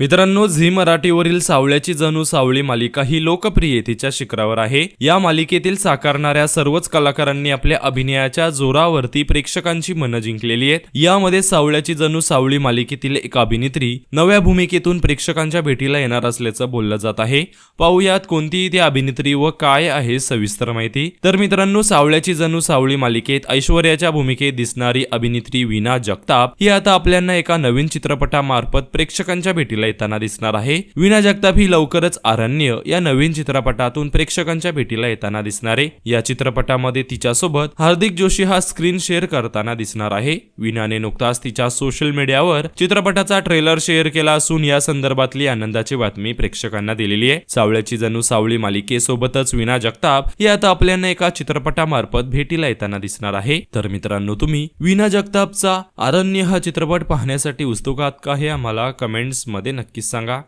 मित्रांनो झी मराठीवरील सावळ्याची जणू सावळी मालिका ही लोकप्रियतेच्या शिखरावर आहे. या मालिकेतील साकारणाऱ्या सर्वच कलाकारांनी आपल्या अभिनयाच्या जोरावरती प्रेक्षकांची मनं जिंकलेली आहेत. यामध्ये सावळ्याची जणू सावळी मालिकेतील एक अभिनेत्री नव्या भूमिकेतून प्रेक्षकांच्या भेटीला येणार असल्याचं बोललं जात आहे. पाहुयात कोणती ती अभिनेत्री व काय आहे सविस्तर माहिती. तर मित्रांनो सावळ्याची जणू सावळी मालिकेत ऐश्वर्याच्या भूमिकेत दिसणारी अभिनेत्री विना जगताप ही आता आपल्यांना एका नवीन चित्रपटामार्फत प्रेक्षकांच्या भेटीला येताना दिसणार आहे. विना जगताप ही लवकरच अरण्य या नवीन चित्रपटातून प्रेक्षकांच्या भेटीला येताना दिसणार आहे. या चित्रपटामध्ये तिच्यासोबत हार्दिक जोशी हा स्क्रीन शेअर करताना दिसणार आहे. विनाने नुकताच तिच्या सोशल मीडियावर चित्रपटाचा ट्रेलर शेअर केला असून या संदर्भातली आनंदाची बातमी प्रेक्षकांना दिलेली आहे. सावळ्याची जणू सावळी मालिकेसोबतच विना जगताप हे आता आपल्याला एका चित्रपटामार्फत भेटीला येताना दिसणार आहे. तर मित्रांनो तुम्ही विना जगतापचा अरण्य हा चित्रपट पाहण्यासाठी उत्सुक आहात का हे आम्हाला कमेंट्समध्ये नक्कीच सांगा.